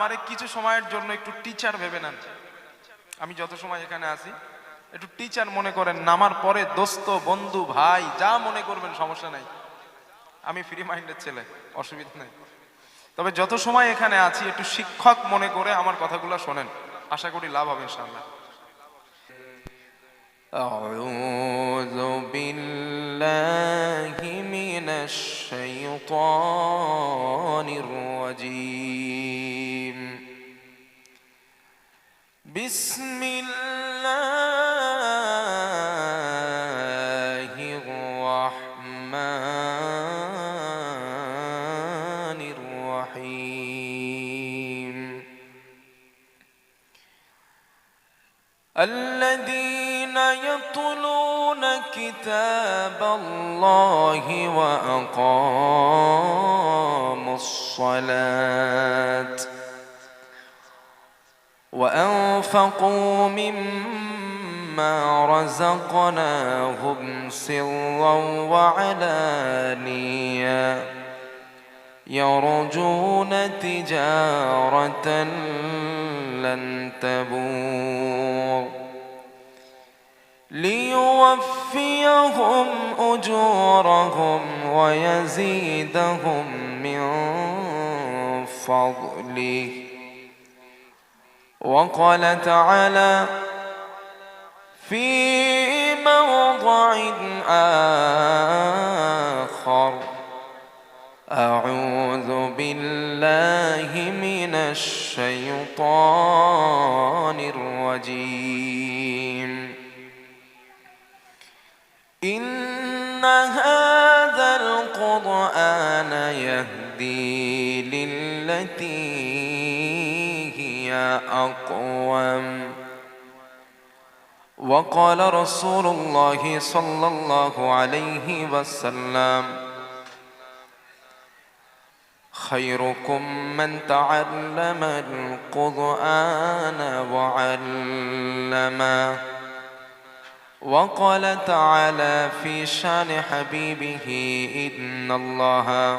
আমারে কিছু সময়ের জন্য একটু টিচার ভেবে নেন আমি যত সময় এখানে আছি একটু টিচার মনে করেন নামার পরে দোস্ত বন্ধু ভাই যা মনে করবেন সমস্যা নাই আমি ফ্রি মাইন্ডের ছেলে অসুবিধা নেই তবে যত সময় এখানে আছি একটু শিক্ষক মনে করে আমার কথাগুলো শোনেন আশা করি লাভ হবে ইনশাআল্লাহ أعوذ بالله من الشيطان الرجيم بسم الله الرحمن الرحيم. الذين يتلون كتاب الله وأقاموا الصلاة وأنفقوا مما رزقناهم سرا وعلانية يرجون تجارة لن تبور ليوفيهم أجورهم ويزيدهم من فضله وقال تعالى في موضع آخر أعوذ بالله من الشيطان الرجيم. إن هذا القرآن يهدي للتي أقوم. وقال رسول الله صلى الله عليه وسلم خيركم من تعلم القرآن وعلمه. وقال تعالى في شان حبيبه إن الله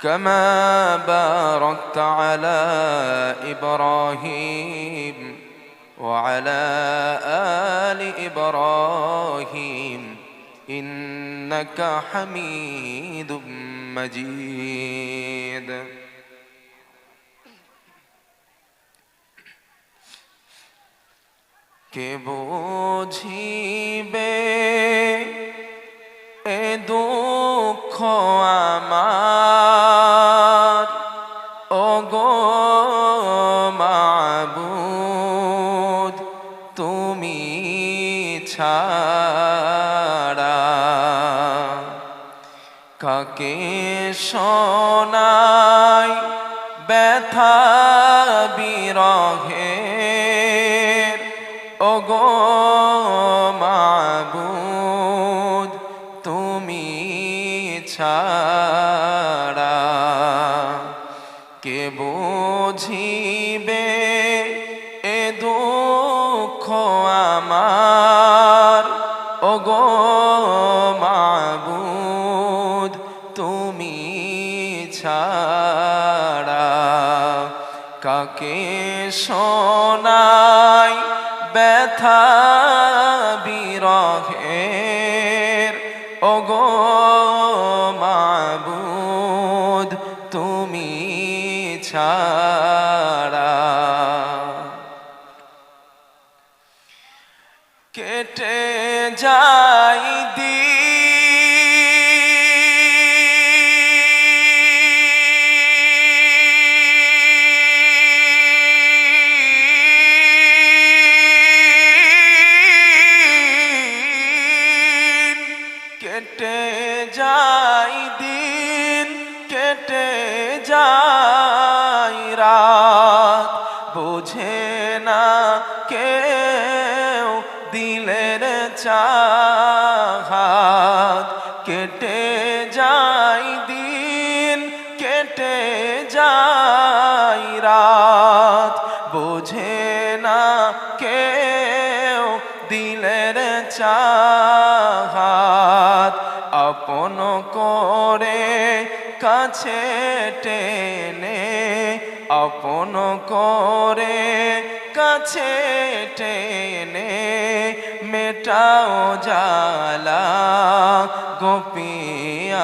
كما باركت على إبراهيم وعلى آل إبراهيم إنك حميد مجيد কে বুঝিবে এ দুঃখ শোনাই ব্যথা বিরহে। ওগো মাবুদ তুমি ছাড়া কেটে যা কেটে যাই দিন, কেটে যাই রাত। বোঝে না কেউ দিলের চাহাত। আপন করে কাছে টেনে, আপন করে কাছে টেনে মেটাও জালা গোপিয়ারা,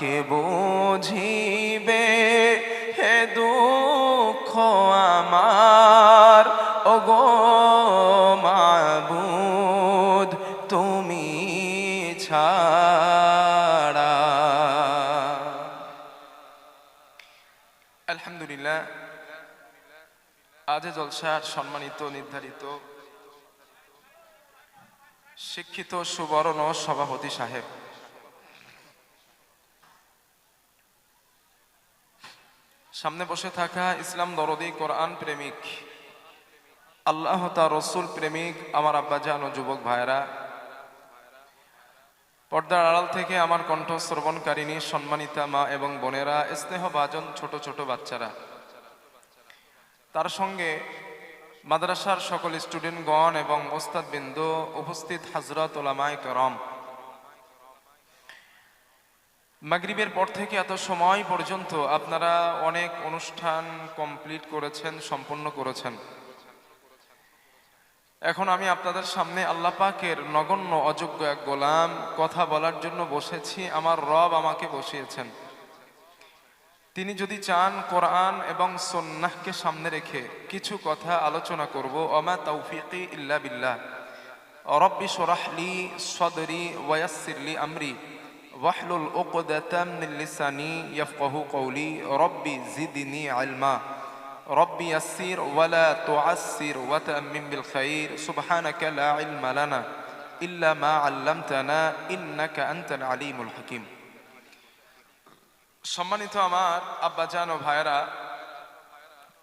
কে বুঝিবে হে দুঃখ আমার? ওগো মাবুদ, তুমি ছাড়া। আলহামদুলিল্লাহ, আজে জলসার সম্মানিত, নির্ধারিত শিক্ষিত সুবর্ণ সভাপতি সাহেব। সামনে বসে থাকা ইসলাম দরদি কোরআন প্রেমিক, আল্লাহ তা রসুল প্রেমিক, আমার আব্বাজান ও যুবক ভাইরা পর্দার আড়াল থেকে আমার কণ্ঠ শ্রবণকারিণী সম্মানিতা মা এবং বোনেরা, স্নেহভাজন ছোট ছোট বাচ্চারা। তার সঙ্গে মাদ্রাসার সকল স্টুডেন্টগণ এবং ওস্তাদবৃন্দ উপস্থিত হাজরত ওলামায় করম। মাগরিবের পর থেকে এত সময় পর্যন্ত আপনারা অনেক অনুষ্ঠান কমপ্লিট করেছেন, সম্পন্ন করেছেন। এখন আমি আপনাদের সামনে আল্লাহ পাকের নগণ্য অযোগ্য এক গোলাম কথা বলার জন্য বসেছি। আমার রব আমাকে বসিয়েছেন। তিনি যদি চান কোরআন এবং সন্ন্যাহকে সামনে রেখে কিছু কথা আলোচনা করব অমা তৌফিকি ইল্লা বিল্লাহ রব্বি সরাহলি সদরি ওয়াসিরলি আমরি ওয়াহলুল উকদাতাম মিন লিসানি ইয়াফকাহু কওলি রব্বি জিদনি ইলমা ربي يسير ولا تعسر وتأمن بالخير سبحانك لا علم لنا إلا ما علمتنا إنك أنت العليم الحكيم সম্মানিত আমার আব্বাজান ও ভাইরা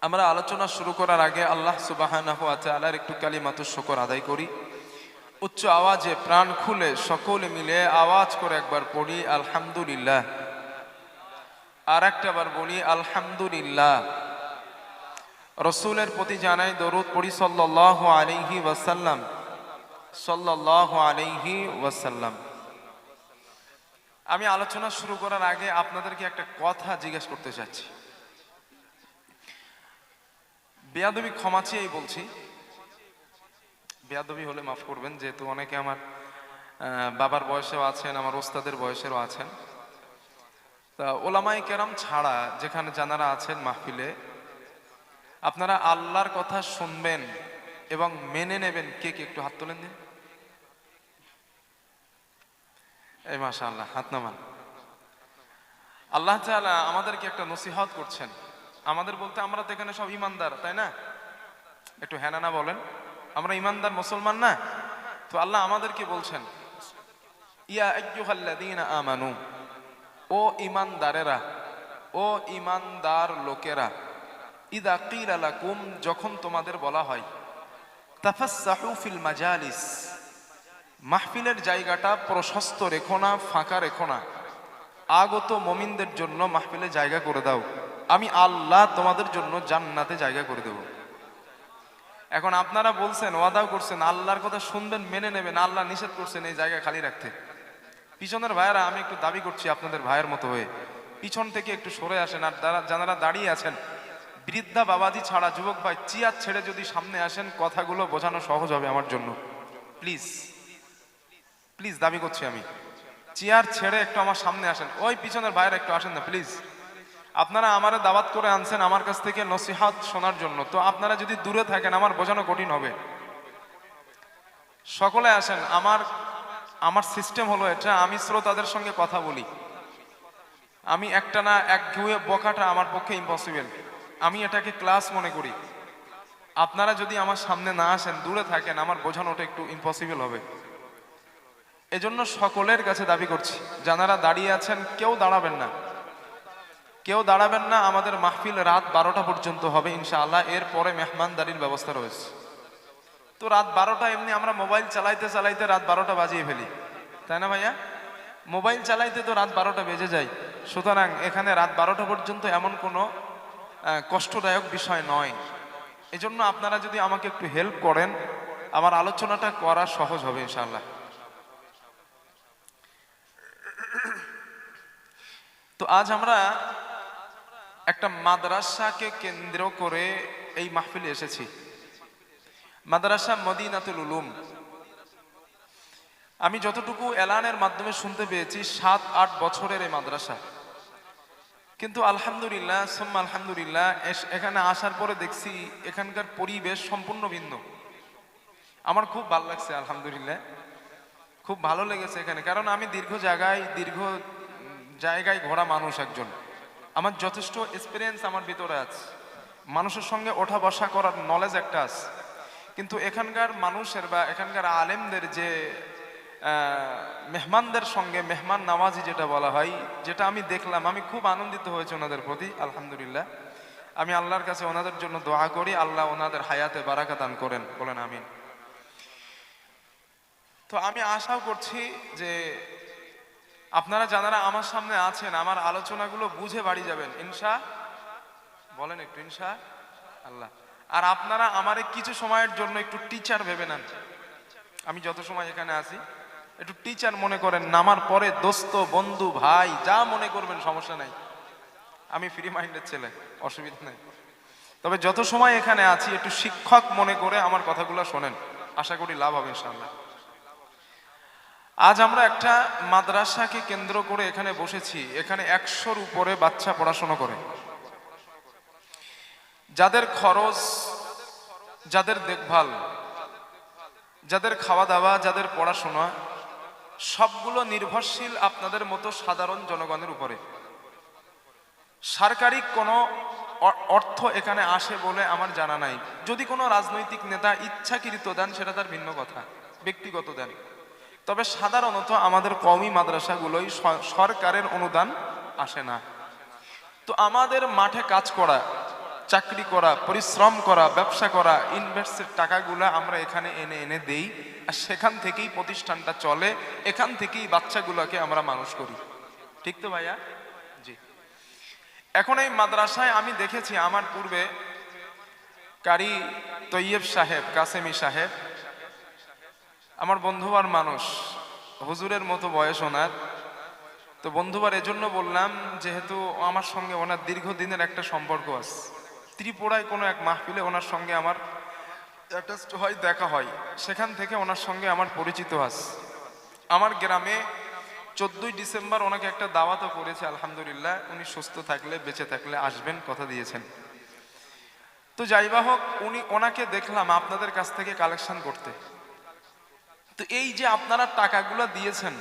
আমরা আলোচনা শুরু করার আগে আল্লাহ সুবাহানাহু ওয়া তাআলার একটু কালিমাতুর শুকর আদায় করি। উচ্চ আওয়াজে প্রাণ খুলে সকলে মিলে আওয়াজ করে একবার পড়ি, আলহামদুলিল্লাহ। আর একটা বার বলি, আলহামদুলিল্লাহ। রসুলের প্রতি জানাই দরুদ পড়ি সাল্লাহ আলাইহি ওয়াসাল্লাম। সাল্লাহ আলাইহি ওয়াসাল্লাম। আমি আলোচনা শুরু করার আগে আপনাদেরকে একটা কথা জিজ্ঞেস করতে চাচ্ছি। বেয়াদবি ক্ষমা চেয়েই বলছি। বেয়াদবি হলে মাফ করবেন, যেহেতু অনেকে আমার বাবার বয়সেও আছেন, আমার ওস্তাদের বয়সেরও আছেন। তা ওলামাই কেরাম ছাড়া যেখানে জানারা আছেন মাহফিলে, আপনারা আল্লাহর কথা শুনবেন এবং মেনে নেবেন। কে কে একটু হাত তোলেন দিন। এই মাসা আল্লাহ হাত নামান। আল্লাহ তাআলা আমাদেরকে একটা নসিহত করছেন। আমাদের বলতে আমরা তো এখানে সব ইমানদার, তাই না? একটু হ্যাঁ না না বলেন। আমরা ইমানদার মুসলমান না? তো আল্লাহ আমাদেরকে বলছেন, ইয়া আমানু, ও ইমানদারেরা, ও ইমানদার লোকেরা, ইদা কিলা যখন তোমাদের বলা হয়, তাফাসসাহু ফিল মাজালিস। মাহফিলের জায়গাটা প্রশস্ত রেখো না, ফাঁকা রেখো না। আগত মমিনদের জন্য মাহফিলে জায়গা করে দাও। আমি আল্লাহ তোমাদের জন্য জান্নাতে জায়গা করে দেব। এখন আপনারা বলছেন, ওয়াদাও করছেন, আল্লাহর কথা শুনবেন, মেনে নেবেন, আল্লাহ নিষেধ করছেন এই জায়গা খালি রাখতে। পিছনের ভাইয়েরা, আমি একটু দাবি করছি আপনাদের ভাইয়ের মতো হয়ে। পিছন থেকে একটু সরে আসেন আর যারা দাঁড়িয়ে আছেন, বৃদ্ধা বাবাজি ছাড়া যুবক ভাই, চিয়ার ছেড়ে যদি সামনে আসেন, কথাগুলো বোঝানো সহজ হবে আমার জন্য। প্লিজ। প্লিজ দাবি করছি আমি। চেয়ার ছেড়ে একটু আমার সামনে আসেন। ওই পিছনের বাইরে একটু আসেন না, প্লিজ। আপনারা আমারে দাওয়াত করে আনছেন আমার কাছ থেকে নসিহাত শোনার জন্য। তো আপনারা যদি দূরে থাকেন, আমার বোঝানো কঠিন হবে। সকলে আসেন, আমার আমার সিস্টেম হলো এটা, আমি শ্রোতাদের সঙ্গে কথা বলি। আমি একটা না এক ঘুয়ে বকাটা আমার পক্ষে ইম্পসিবল আমি এটাকে ক্লাস মনে করি। আপনারা যদি আমার সামনে না আসেন, দূরে থাকেন, আমার বোঝানোটা একটু ইম্পসিবল হবে। এজন্য সকলের কাছে দাবি করছি যারা দাঁড়িয়ে আছেন, কেউ দাঁড়াবেন না। কেউ দাঁড়াবেন না, আমাদের মাহফিল রাত বারোটা পর্যন্ত হবে ইনশাআল্লাহ এরপরে মেহমানদারির ব্যবস্থা রয়েছে। তো রাত বারোটা এমনি আমরা মোবাইল চালাইতে চালাইতে রাত বারোটা বাজিয়ে ফেলি। তাই না ভাইয়া? মোবাইল চালাইতে তো রাত বারোটা বেজে যায়। সুতরাং এখানে রাত বারোটা পর্যন্ত এমন কোনো কষ্টদায়ক বিষয় নয়। এজন্য আপনারা যদি আমাকে একটু হেল্প করেন, আমার আলোচনাটা করা সহজ হবে ইনশাআল্লাহ। তো আজ আমরা একটা মাদ্রাসাকে কেন্দ্র করে এই মাহফিলে এসেছি। মাদ্রাসা মদিনাতুল উলুম। আমি যতটুকু এলানের মাধ্যমে শুনতে পেয়েছি, সাত, আট বছরের এই মাদ্রাসা। কিন্তু আলহামদুলিল্লাহ, সোম্মা আলহামদুলিল্লাহ এখানে আসার পরে দেখছি এখানকার পরিবেশ সম্পূর্ণ ভিন্ন। আমার খুব ভালো লাগছে, আলহামদুলিল্লাহ। খুব ভালো লেগেছে এখানে। কারণ আমি দীর্ঘ জায়গায়, দীর্ঘ জায়গায় ঘোরা মানুষ একজন। আমার যথেষ্ট এক্সপিরিয়েন্স আমার ভিতরে আছে। মানুষের সঙ্গে ওঠা বসা করার নলেজ একটা আছে। কিন্তু এখানকার মানুষের বা এখানকার আলেমদের যে মেহমানদের সঙ্গে মেহমান নামাজি যেটা বলা হয়, যেটা আমি দেখলাম, আমি খুব আনন্দিত হয়েছি ওনাদের প্রতি, আলহামদুলিল্লাহ। আমি আল্লাহর কাছে ওনাদের জন্য দোয়া করি, আল্লাহ ওনাদের হায়াতে বারাকা দান করেন, বলেন আমিন। তো আমি আশাও করছি যে আপনারা যারা আমার সামনে আছেন, আমার আলোচনাগুলো বুঝে বাড়ি যাবেন। ইনশা, বলেন একটু, ইনশা, আল্লাহ। আর আপনারা আমার কিছু সময়ের জন্য একটু টিচার ভেবে নেন। আমি যত সময় এখানে আছি, একটু টিচার মনে করেন, নামার পরে দোস্ত, বন্ধু, ভাই, যা মনে করবেন, সমস্যা নাই। আমি ফ্রি মাইন্ডের ছেলে, অসুবিধা নেই। তবে যত সময় এখানে আছি, একটু শিক্ষক মনে করে আমার কথাগুলো শোনেন। আশা করি লাভ হবে, ইনশাআল্লাহ। আজ আমরা একটা মাদ্রাসাকে কেন্দ্র করে এখানে বসেছি, এখানে একশোর উপরে বাচ্চা পড়াশোনা করে। যাদের খরচ, যাদের দেখভাল, যাদের খাওয়া দাওয়া যাদের পড়াশোনা, সবগুলো নির্ভরশীল আপনাদের মতো সাধারণ জনগণের উপরে। সরকারি কোনো অর্থ এখানে আসে বলে আমার জানা নাই। যদি কোনো রাজনৈতিক নেতা ইচ্ছাকৃত দেন, সেটা তার ভিন্ন কথা, ব্যক্তিগত দেন। তবে সাধারণত আমাদের কওমি মাদ্রাসাগুলোই সরকারের অনুদান আসে না। তো আমাদের মাঠে কাজ করা, চাকরি করা, পরিশ্রম করা, ব্যবসা করা, ইনভেস্টের টাকাগুলো আমরা এখানে এনে এনে দেই আর সেখান থেকেই প্রতিষ্ঠানটা চলে, এখান থেকেই বাচ্চাগুলোকে আমরা মানুষ করি। ঠিক তো ভাইয়া? জি। এখন এই মাদ্রাসায় আমি দেখেছি আমার পূর্বে কারি তৈয়ব সাহেব, কাসেমি সাহেব আমার বন্ধুবার মানুষ, হুজুরের মতো বয়স ওনার। তো বন্ধুবার এজন্য বললাম, যেহেতু আমার সঙ্গে ওনার দীর্ঘদিনের একটা সম্পর্ক আছে, ত্রিপুরায় কোনো এক মাহফিলে ওনার সঙ্গে আমার অ্যাটাচড হয়, দেখা হয়। সেখান থেকে ওনার সঙ্গে আমার পরিচিত আছে। আমার গ্রামে চোদ্দই ডিসেম্বর ওনাকে একটা দাওয়াতও করেছে, আলহামদুলিল্লাহ। উনি সুস্থ থাকলে, বেঁচে থাকলে আসবেন, কথা দিয়েছেন। তো যাই বা হোক, উনি ওনাকে দেখলাম আপনাদের কাছ থেকে কালেকশন করতে। তো এই যে আপনারা টাকাগুলো দিয়েছেন,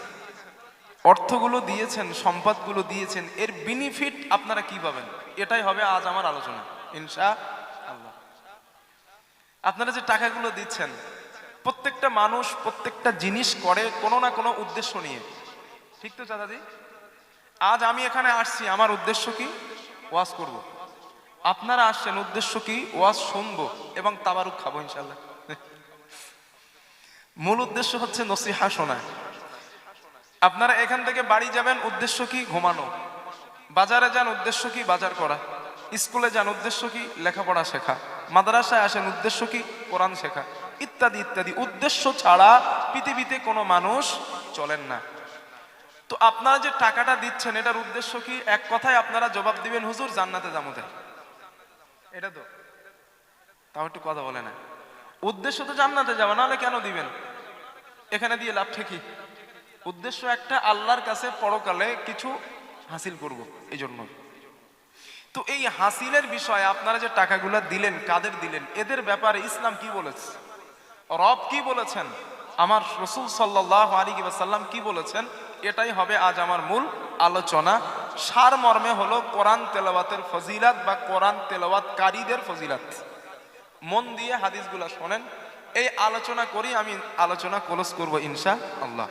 অর্থগুলো দিয়েছেন, সম্পদগুলো দিয়েছেন, এর বেনিফিট আপনারা কি পাবেন? এটাই হবে আজ আমার আলোচনা ইনশা আল্লাহ আপনারা যে টাকাগুলো দিচ্ছেন, প্রত্যেকটা মানুষ প্রত্যেকটা জিনিস করে কোনো না কোনো উদ্দেশ্য নিয়ে। ঠিক তো চাচাজি? আজ আমি এখানে আসছি, আমার উদ্দেশ্য কি? ওয়াজ করব। আপনারা আসছেন, উদ্দেশ্য কি? ওয়াজ শুনব এবং তাবারুক খাব ইনশাল্লাহ মূল উদ্দেশ্য হচ্ছে নসিহা শোনা। আপনারা এখান থেকে বাড়ি যাবেন, উদ্দেশ্য কি? ঘুমানো। বাজারে যান, উদ্দেশ্য কি? বাজার করা। স্কুলে যান, উদ্দেশ্য কি? লেখাপড়া শেখা। মাদ্রাসায় আসেন, উদ্দেশ্য কি? কোরআন শেখা। ইত্যাদি ইত্যাদি। উদ্দেশ্য ছাড়া পৃথিবীতে কোনো মানুষ চলেন না। তো আপনারা যে টাকাটা দিচ্ছেন, এটার উদ্দেশ্য কি? এক কথায় আপনারা জবাব দিবেন, হুজুর, জান্নাতে জামুতে এটা তো? তাও একটু কথা বলে না। উদ্দেশ্য তো জান্নাতে যাওয়া, নাহলে কেন দিবেন? এখানে দিয়ে লাভ কি উদ্দেশ্য একটা, আল্লাহর কাছে পরকালে কিছু হাসিল করব এই জন্য তো এই হাসিলের বিষয়ে আপনারা যে টাকাগুলো দিলেন, কাদের দিলেন, এদের ব্যাপারে ইসলাম কি বলেছে? রব কি বলেছেন? আমার রসুল সাল্লাহ আলী সাল্লাম কি বলেছেন? এটাই হবে আজ আমার মূল আলোচনা। সার মর্মে হলো কোরআন তেলাওয়াতের ফজিলাত বা কোরআন তেলাওয়াতকারীদের ফজিলাত। মন দিয়ে হাদিসগুলা শোনেন এই আলোচনা করি, আমি আলোচনা ক্লোজ করব ইনশা আল্লাহ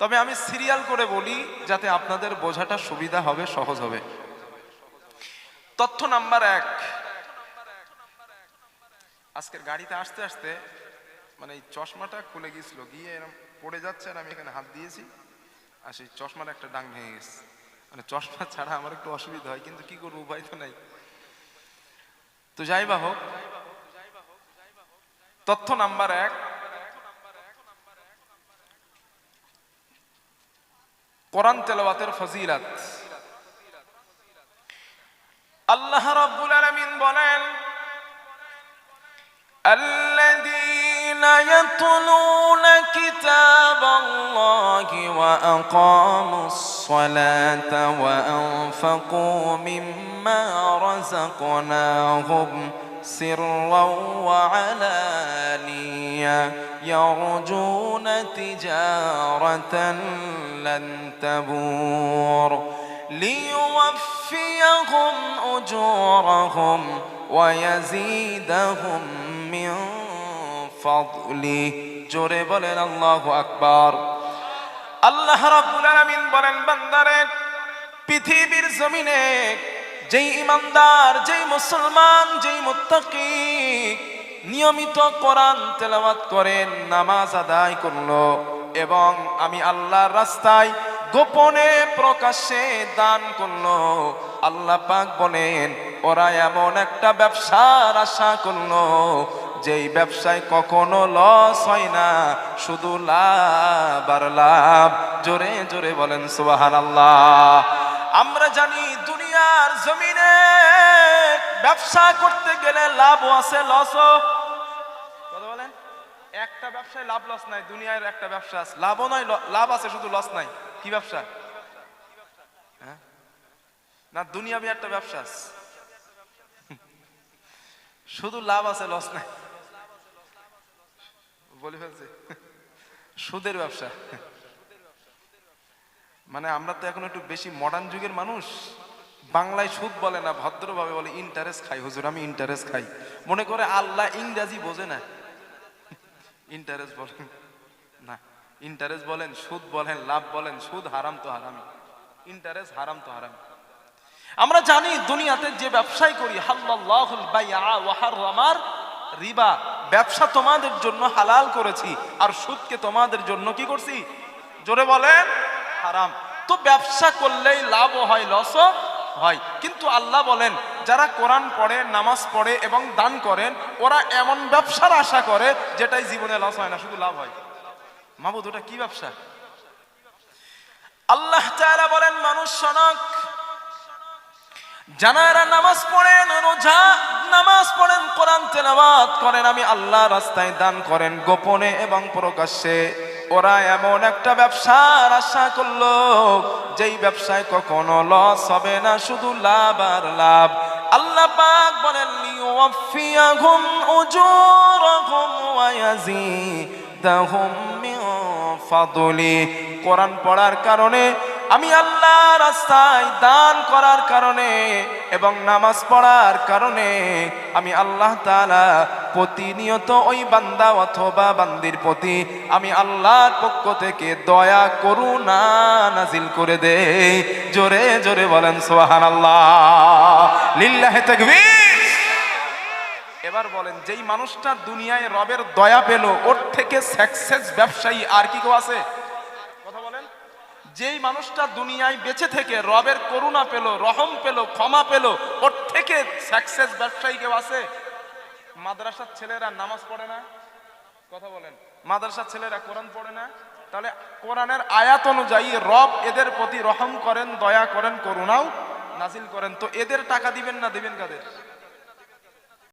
তবে আমি সিরিয়াল করে বলি, যাতে আপনাদের বোঝাটা সুবিধা হবে, সহজ হবে। তথ্য নাম্বার এক। আজকের গাড়িতে আসতে আসতে মানে এই চশমাটা খুলে গিয়েছিল, গিয়ে এরকম পড়ে যাচ্ছে আর আমি এখানে হাত দিয়েছি, আর সেই চশমার একটা ডাং ভেঙে গেছে। মানে চশমা ছাড়া আমার একটু অসুবিধা হয়, কিন্তু কি করব উপায় তো নাই। তো যাই বা হোক তথ্য নাম্বার 1 ফজিলত। আল্লাহ রাব্বুল আলামিন বলেন الذين يتلون كتاب الله وأقاموا الصلاة وأنفقوا مما رزقناهم سرا وعلانية يرجون تجارة لن تبور ليوفيهم أجورهم ويزيدهم من فضله জোরে বলেন আল্লাহু আকবার আল্লাহ রাব্বুল আলামিন বলেন বান্দারে পৃথিবীর জমিনে যেই ইমানদার, যেই মুসলমান, যেই মুত্তাকি নিয়মিত কোরআন তেলাওয়াত করেন, নামাজ আদায় করল এবং আমি আল্লাহর রাস্তায় গোপনে প্রকাশ্যে দান করল। আল্লাহ পাক বলেন, ওরা এমন একটা ব্যবসার আশা করল, যেই ব্যবসায় কখনো লস হয় না, শুধু লাভ আর লাভ। জোরে জোরে বলেন সুবাহান আল্লাহ আমরা জানি জমিনে ব্যবসা করতে গেলে লাভও আছে লসও কথা বলেন? একটা ব্যবসায় লাভ লস নাই। দুনিয়ার একটা ব্যবসা আছে। লাভও নয় লাভ আছে, শুধু লস নাই। কি ব্যবসা? হ্যাঁ? না, দুনিয়াবি একটা ব্যবসা আছে। শুধু লাভ আছে লস নাই। বলে ফেলছে। সুদের ব্যবসা। মানে আমরা তো এখন একটু বেশি মডার্ন যুগের মানুষ। বাংলায় সুদ বলে না, ভদ্রভাবে বলে ইন্টারেস্ট খাই, হুজুর, আমি ইন্টারেস্ট খাই। মনে করে আল্লাহ ইংরাজি বোঝে না। ইন্টারেস্ট বলেন, না ইন্টারেস্ট বলেন, সুদ বলেন, লাভ বলেন, সুদ হারাম তো হারামি ইন্টারেস্ট হারাম তো হারাম। আমরা জানি দুনিয়াতে যে ব্যবসায় করি হাররামার রিবা। ব্যবসা তোমাদের জন্য হালাল করেছি, আর সুদকে তোমাদের জন্য কি করছি? জোরে বলেন, হারাম। তো ব্যবসা করলেই লাভও হয় লসও হয়। কিন্তু আল্লাহ বলেন, যারা কোরআন পড়ে, নামাজ পড়ে এবং দান করেন, ওরা এমন ব্যবসার আশা করে যেটাই জীবনে লস হয় না, শুধু লাভ হয়। মাবুদ ওটা কি ব্যবসা? আল্লাহ তাআলা বলেন, মানুষ শোনক যারা নামাজ পড়েন রোজা, নামাজ পড়েন, কোরআন তেলাওয়াত করেন, আমি আল্লাহ রাস্তায় দান করেন, গোপনে এবং প্রকাশ্যে। ওরা এমন একটা ব্যবসার আশা করল, যেই ব্যবসায় কখনো লস হবে না, শুধু লাভ আর লাভ। আল্লাহ পাক বলেন লিওয়াফিয়াহুম উজুরাহুম ওয়া ইয়াজিদাহুম মিন ফাদলি। কোরআন পড়ার কারণে আমি আল্লাহ রাস্তায় দান করার কারণে এবং নামাজ পড়ার কারণে আমি আল্লাহ তালা প্রতিনিয়ত ওই বান্দা অথবা বান্দির প্রতি আমি আল্লাহর পক্ষ থেকে দয়া, করুণা নাজিল করে দে জোরে জোরে বলেন সোহান আল্লাহ লিল্লাহে তাকবীর। এবার বলেন, যেই মানুষটা দুনিয়ায় রবের দয়া পেল, ওর থেকে সাকসেস ব্যবসায়ী আর কি কেউ আছে? যেই মানুষটা দুনিয়ায় বেঁচে থেকে রবের করুণা পেল, রহম পেল, ক্ষমা পেল, ওর থেকে সাকসেস ব্যবসায়ী কেউ আছে? মাদ্রাসার ছেলেরা নামাজ পড়ে না? কথা বলেন। মাদ্রাসার ছেলেরা কোরআন পড়ে না? তাহলে কোরআনের আয়াত অনুযায়ী রব এদের প্রতি রহম করেন, দয়া করেন, করুণাও নাজিল করেন। তো এদের টাকা দিবেন না দিবেন কাদের?